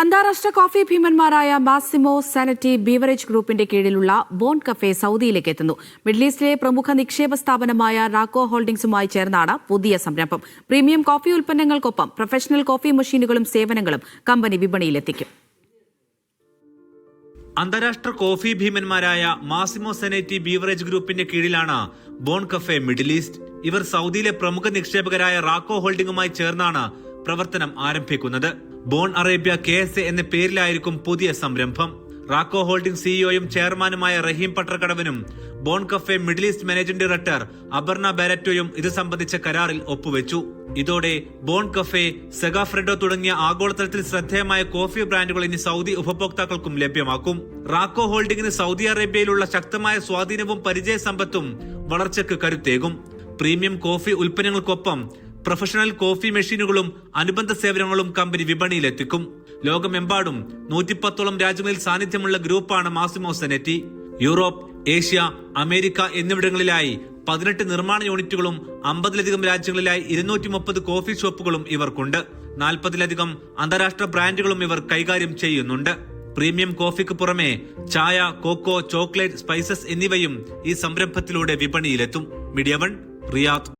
അന്താരാഷ്ട്ര കോഫി ഭീമന്മാരായ Massimo Zanetti beverage ഗ്രൂപ്പിന്റെ കീഴിലുള്ള ബോൺ കഫേ സൗദിയിലേക്ക് എത്തുന്നു. മിഡിൽ ഈസ്റ്റിലെ പ്രമുഖ നിക്ഷേപ സ്ഥാപനമായ റാക്കോ ഹോൾഡിംഗ്സുമായി ചേർന്നാണ് പുതിയ സംരംഭം. പ്രീമിയം കോഫി ഉൽപ്പന്നങ്ങൾക്കൊപ്പം പ്രൊഫഷണൽ കോഫി മെഷീനുകളും സേവനങ്ങളും കമ്പനി വിപണിയിലെത്തിക്കും. അന്താരാഷ്ട്ര കോഫി ഭീമന്മാരായ മാസിമോ സെനേറ്റി ബീവറേജ് ഗ്രൂപ്പിന്റെ കീഴിലാണ് ബോൺ കഫേ മിഡിൽ ഈസ്റ്റ്. ഇവർ സൗദിയിലെ പ്രമുഖ നിക്ഷേപകരായ റാക്കോ ഹോൾഡിംഗുമായി ചേർന്നാണ് പ്രവർത്തനം ആരംഭിക്കുന്നത്. Bon Arabia K S A എന്ന പേരിലായിരിക്കും പുതിയ സംരംഭം. റാക്കോ ഹോൾഡിംഗ് സിഇഒയും ചെയർമാനുമായ Rahim പട്ടർകടവനും Bon Cafe Middle East managing director Aparna ബാരറ്റോയും ഇത് സംബന്ധിച്ച കരാറിൽ ഒപ്പുവെച്ചു. ഇതോടെ ബോൺ കഫേ സെഗാഫ്രെഡോ തുടങ്ങിയ ആഗോളതലത്തിൽ ശ്രദ്ധേയമായ കോഫി ബ്രാൻഡുകൾ ഇനി സൗദി ഉപഭോക്താക്കൾക്കും ലഭ്യമാക്കും. റാക്കോ ഹോൾഡിംഗിന് സൗദി അറേബ്യയിലുള്ള ശക്തമായ സ്വാധീനവും പരിചയ സമ്പത്തും വളർച്ചയ്ക്ക് കരുത്തേകും. പ്രീമിയം കോഫി ഉൽപ്പന്നങ്ങൾക്കൊപ്പം പ്രൊഫഷണൽ കോഫി മെഷീനുകളും അനുബന്ധ സേവനങ്ങളും കമ്പനി വിപണിയിലെത്തിക്കും. ലോകമെമ്പാടും നൂറ്റിപ്പത്തോളം രാജ്യങ്ങളിൽ സാന്നിധ്യമുള്ള ഗ്രൂപ്പാണ് Massimo Zanetti Europe Asia America എന്നിവിടങ്ങളിലായി പതിനെട്ട് നിർമ്മാണ യൂണിറ്റുകളും അമ്പതിലധികം രാജ്യങ്ങളിലായി ഇരുന്നൂറ്റി മുപ്പത് കോഫി ഷോപ്പുകളും ഇവർക്കുണ്ട്. നാൽപ്പതിലധികം അന്താരാഷ്ട്ര ബ്രാൻഡുകളും ഇവർ കൈകാര്യം ചെയ്യുന്നുണ്ട്. പ്രീമിയം കോഫിക്ക് പുറമെ ചായ കോക്കോ ചോക്ലേറ്റ് സ്പൈസസ് എന്നിവയും ഈ സംരംഭത്തിലൂടെ വിപണിയിലെത്തും. Media one Riyadh.